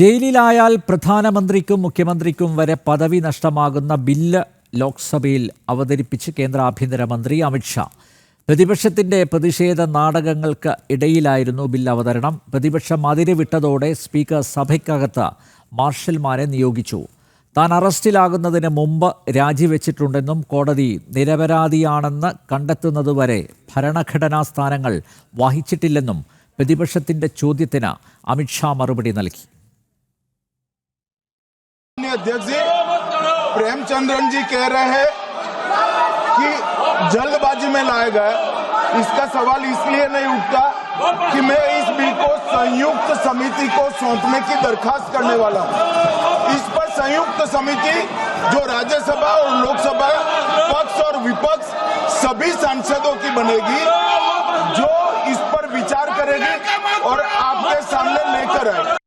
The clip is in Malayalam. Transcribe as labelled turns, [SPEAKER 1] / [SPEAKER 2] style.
[SPEAKER 1] ജയിലിലായാൽ പ്രധാനമന്ത്രിക്കും മുഖ്യമന്ത്രിക്കും വരെ പദവി നഷ്ടമാകുന്ന ബില്ല് ലോക്സഭയിൽ അവതരിപ്പിച്ച് കേന്ദ്ര ആഭ്യന്തരമന്ത്രി അമിത്ഷാ പ്രതിപക്ഷത്തിന്റെ പ്രതിഷേധ നാടകങ്ങൾക്ക് ഇടയിലായിരുന്നു ബിൽ അവതരണം. പ്രതിപക്ഷം അതിരുവിട്ടതോടെ സ്പീക്കർ സഭയ്ക്കകത്ത് മാർഷൽമാരെ നിയോഗിച്ചു. താൻ അറസ്റ്റിലാകുന്നതിന് മുമ്പ് രാജിവെച്ചിട്ടുണ്ടെന്നും കോടതി നിരപരാധിയാണെന്ന് കണ്ടെത്തുന്നതുവരെ ഭരണഘടനാ സ്ഥാനങ്ങൾ വഹിച്ചിട്ടില്ലെന്നും പ്രതിപക്ഷത്തിന്റെ ചോദ്യത്തിന് അമിത്ഷാ മറുപടി നൽകി.
[SPEAKER 2] माननीय अध्यक्ष जी। प्रेमचंद्रन जी कह रहे हैं कि जल्दबाजी में लाया गया इसका सवाल इसलिए नहीं उठता कि मैं इस बिल को संयुक्त समिति को सौंपने की दरखास्त करने वाला हूँ। इस पर संयुक्त समिति जो राज्यसभा और लोकसभा पक्ष और विपक्ष सभी सांसदों की बनेगी जो इस पर विचार करेगी और आपके सामने लेकर आएगी।